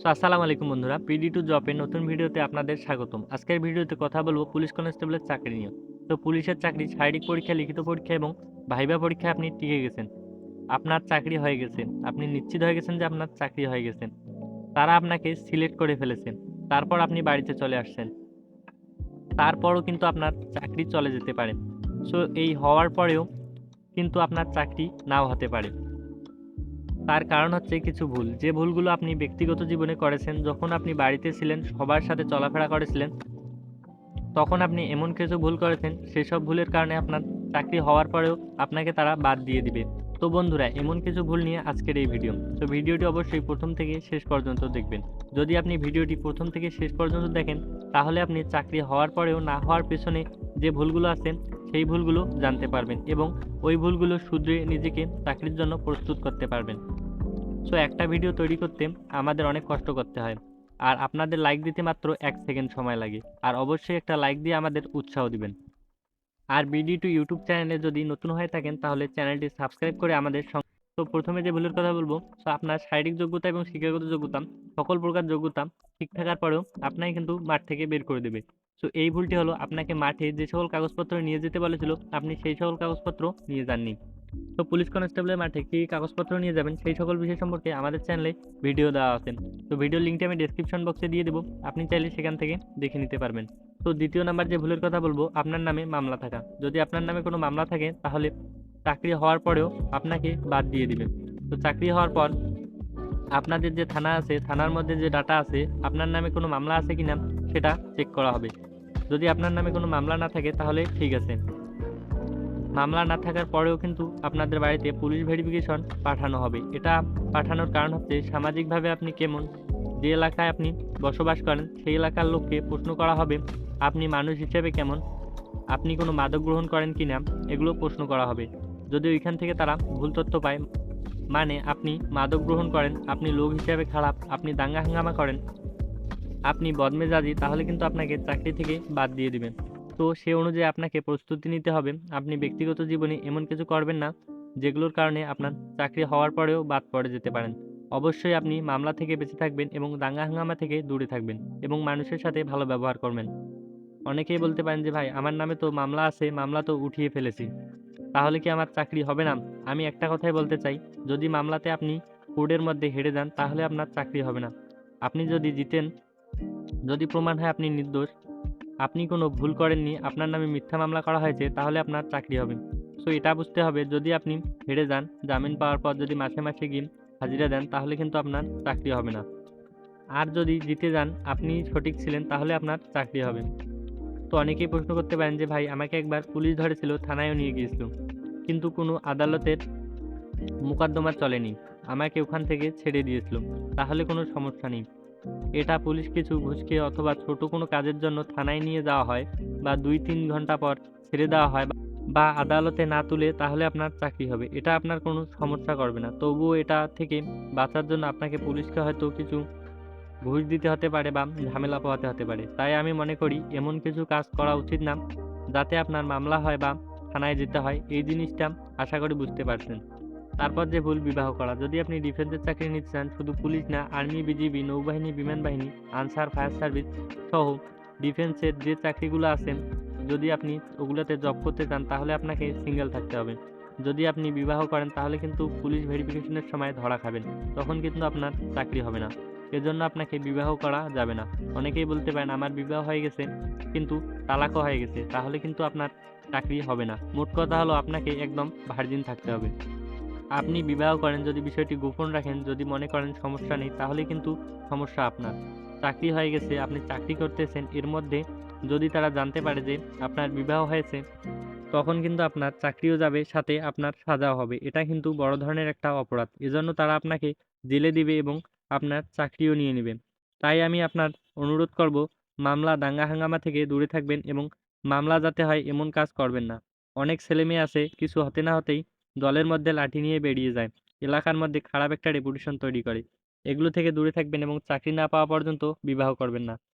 So আসসালামু আলাইকুম বন্ধুরা, পিডি টু জবের নতুন ভিডিওতে আপনাদের স্বাগতম। আজকের ভিডিওতে কথা বলব পুলিশ কনস্টেবলের চাকরি নিয়ে। তো পুলিশের চাকরি শারীরিক পরীক্ষা, লিখিত পরীক্ষা এবং ভাইবা পরীক্ষায় আপনি টিকে গেছেন। আপনার চাকরি হয়ে গেছে। আপনি নিশ্চিত হয়ে গেছেন যে আপনার চাকরি হয়ে গেছে। তারা আপনাকে সিলেক্ট করে ফেলেছেন তারপর আপনি বাড়িতে চলে আসছেন। তারপরও কিন্তু আপনার চাকরি চলে যেতে পারে। সো এই হওয়ার পরেও কিন্তু আপনার চাকরি নাও হতে পারে। তার কারণ হচ্ছে কিছু ভুল। যে ভুলগুলো আপনি ব্যক্তিগত জীবনে করেছেন, যখন আপনি বাড়িতে ছিলেন, সবার সাথে চলাফেরা করেছিলেন, তখন আপনি এমন কিছু ভুল করেছেন, সেসব ভুলের কারণে আপনার চাকরি হওয়ার পরেও আপনাকে তারা বাদ দিয়ে দিবে। তো বন্ধুরা, এমন কিছু ভুল নিয়ে আজকের এই ভিডিও। তো ভিডিওটি অবশ্যই প্রথম থেকে শেষ পর্যন্ত দেখবেন। যদি আপনি ভিডিওটি প্রথম থেকে শেষ পর্যন্ত দেখেন, তাহলে আপনি চাকরি হওয়ার পরেও না হওয়ার পেছনে যে ভুলগুলো আছে, সেই ভুলগুলো জানতে পারবেন এবং ওই ভুলগুলো শুধরে নিজেকে চাকরির জন্য প্রস্তুত করতে পারবেন। সো একটা ভিডিও তৈরি করতে আমাদের অনেক কষ্ট করতে হয়। আর আপনাদের লাইক দিতে মাত্র এক সেকেন্ড সময় লাগে। আর অবশ্যই একটা লাইক দিয়ে আমাদের উৎসাহ দিবেন। আর বিডি টু ইউটিউব চ্যানেলে যদি নতুন হয়ে থাকেন, তাহলে চ্যানেলটি সাবস্ক্রাইব করে আমাদের তো প্রথমে যে ভুলের কথা বলব তো আপনার শারীরিক যোগ্যতা এবং শিক্ষাগত যোগ্যতা, সকল প্রকার যোগ্যতা ঠিক থাকার পরেও আপনাকে কিন্তু মাঠ থেকে বের করে দেবে। সো এই ভুলটি হলো, আপনাকে মাঠে যে সকল কাগজপত্র নিয়ে যেতে বলেছিল, আপনি সেই সকল কাগজপত্র নিয়ে যাননি। তো পুলিশ কনস্টেবলের মাঠে কী কাগজপত্র নিয়ে যাবেন? সেই সকল বিষয় সম্পর্কে আমাদের চ্যানেলে ভিডিও দেওয়া আছে। তো ভিডিও লিঙ্কটি আমি ডেসক্রিপশন বক্সে দিয়ে দেবো। আপনি চাইলে সেখান থেকে দেখে নিতে পারবেন। তো দ্বিতীয় নাম্বার যে ভুলের কথা বলব, আপনার নামে মামলা থাকা। যদি আপনার নামে কোনো মামলা থাকে, তাহলে চাকরি হওয়ার পরেও আপনাকে বাদ দিয়ে দিবে। তো চাকরি হওয়ার পর আপনাদের যে থানা আছে, থানার মধ্যে যে ডাটা আছে, আপনার নামে কোনো মামলা আছে কি না সেটা চেক করা হবে। যদি আপনার নামে কোনো মামলা না থাকে, তাহলে ঠিক আছে। মামলা না থাকার পরেও কিন্তু আপনাদের বাড়িতে পুলিশ ভেরিফিকেশন পাঠানো হবে। এটা পাঠানোর কারণ হচ্ছে সামাজিকভাবে আপনি কেমন? যে এলাকায় আপনি বসবাস করেন, সেই এলাকার লোককে প্রশ্ন করা হবে, আপনি মানুষ হিসেবে কেমন? আপনি কোনো মাদক গ্রহণ করেন কি না এগুলো প্রশ্ন করা হবে। যদি ওইখান থেকে তারা ভুল তথ্য পায় মানে আপনি মাদক গ্রহণ করেন, আপনি লোক হিসেবে খারাপ, আপনি দাঙ্গা হাঙ্গামা করেন, আপনি বদমেজাজি, তাহলে কিন্তু আপনাকে চাকরি থেকে বাদ দিয়ে দিবেন। তো সে অনুযায়ী আপনাকে প্রস্তুতি নিতে হবে। আপনি ব্যক্তিগত জীবনে এমন কিছু করবেন না, যেগুলোর কারণে আপনার চাকরি হওয়ার পরেও বাদ পড়ে যেতে পারেন। অবশ্যই আপনি মামলা থেকে বেঁচে থাকবেন এবং দাঙ্গা হাঙ্গামা থেকে দূরে থাকবেন এবং মানুষের সাথে ভালো ব্যবহার করবেন। অনেকেই বলতে পারেন যে, ভাই, আমার নামে তো মামলা আছে, মামলা তো উঠিয়ে ফেলেছি। তাহলে কি আমার চাকরি হবে না? আমি একটা কথাই বলতে চাই, যদি মামলাতে আপনি কোর্টের মধ্যে হেরে যান, তাহলে আপনার চাকরি হবে না। আপনি যদি জিতেন, যদি প্রমাণ হয় আপনি নির্দোষ আপনি কোনো ভুল করেননি, আপনার নামে মিথ্যা মামলা করা হয়েছে, তাহলে আপনার চাকরি হবে। সো এটা বুঝতে হবে, যদি আপনি হেরে যান, জামিন পাওয়ার পর যদি মাসে মাসে গিয়ে হাজিরা দেন, তাহলে কিন্তু আপনার চাকরি হবে না। আর যদি জিতে যান, আপনি সঠিক ছিলেন, তাহলে আপনার চাকরি হবে। তো অনেকেই প্রশ্ন করতে পারেন যে, ভাই, আমাকে একবার পুলিশ ধরেছিল, থানায়ও নিয়ে গিয়েছিল। কিন্তু কোনো আদালতের মোকদ্দমা চলেনি। আমাকে ওখান থেকে ছেড়ে দিয়েছিল। তাহলে কোনো সমস্যা নেই। এটা পুলিশ কিছু ঘুষকে অথবা ছোট কোনো কাজের জন্য থানায় নিয়ে যাওয়া হয় বা দুই তিন ঘণ্টা পর ছেড়ে দেওয়া হয় বা- আদালতে না তুলে তাহলে আপনার চাকরি হবে। এটা আপনার কোনো সমস্যা করবে না। তবুও এটা থেকে বাঁচার জন্য আপনাকে পুলিশকে হয়তো কিছু ঘুষ দিতে হতে পারে বা ঝামেলা পোহাতে হতে পারে। তাই আমি মনে করি এমন কিছু কাজ করা উচিত না, যাতে আপনার মামলা হয় বা থানায় যেতে হয়। এই জিনিসটা আশা করি বুঝতে পারছেন। তারপর যে ভুল বিবাহ করা। যদি আপনি ডিফেন্সের চাকরি নিতে চান, শুধু পুলিশ না আর্মি বিজিবি নৌবাহিনী বিমান বাহিনী আনসার ফায়ার সার্ভিস সহ ডিফেন্সের যে চাকরিগুলো আছেন, যদি আপনি ওগুলোতে জব করতে চান, তাহলে আপনাকে সিঙ্গেল থাকতে হবে। যদি আপনি বিবাহ করেন, তাহলে কিন্তু পুলিশ ভেরিফিকেশনের সময় ধরা খাবেন। তখন কিন্তু আপনার চাকরি হবে না। এজন্য আপনাকে বিবাহ করা যাবে না। অনেকেই বলতে পারেন, আমার বিবাহ হয়ে গেছে, কিন্তু তালাকও হয়ে গেছে। তাহলে কিন্তু আপনার চাকরি হবে না। মোট কথা হলো, আপনাকে একদম ভার্জিন থাকতে হবে। আপনি বিবাহ করেন, যদি বিষয়টি গোপন রাখেন, যদি মনে করেন সমস্যা নেই, তাহলে কিন্তু সমস্যা আপনার। চাকরি হয়ে গেছে, আপনি চাকরি করতেছেন, এর মধ্যে যদি তারা জানতে পারে যে আপনার বিবাহ হয়েছে, তখন কিন্তু আপনার চাকরিও যাবে, সাথে আপনার সাজাও হবে। এটা কিন্তু বড় ধরনের একটা অপরাধ। এজন্য তারা আপনাকে জেলে দিবে এবং আপনার চাকরিও নিয়ে নেবে। তাই আমি আপনার অনুরোধ করব, মামলা দাঙ্গা হাঙ্গামা থেকে দূরে থাকবেন এবং মামলা যাতে হয়, এমন কাজ করবেন না। অনেক ছেলেমেয়ে আছে, কিছু হতে না হতেই দলের মধ্যে লাঠি নিয়ে বেরিয়ে যায়। এলাকার মধ্যে খারাপ একটা রেপুটেশন তৈরি করে। এগুলো থেকে দূরে থাকবেন এবং চাকরি না পাওয়া পর্যন্ত বিবাহ করবেন না।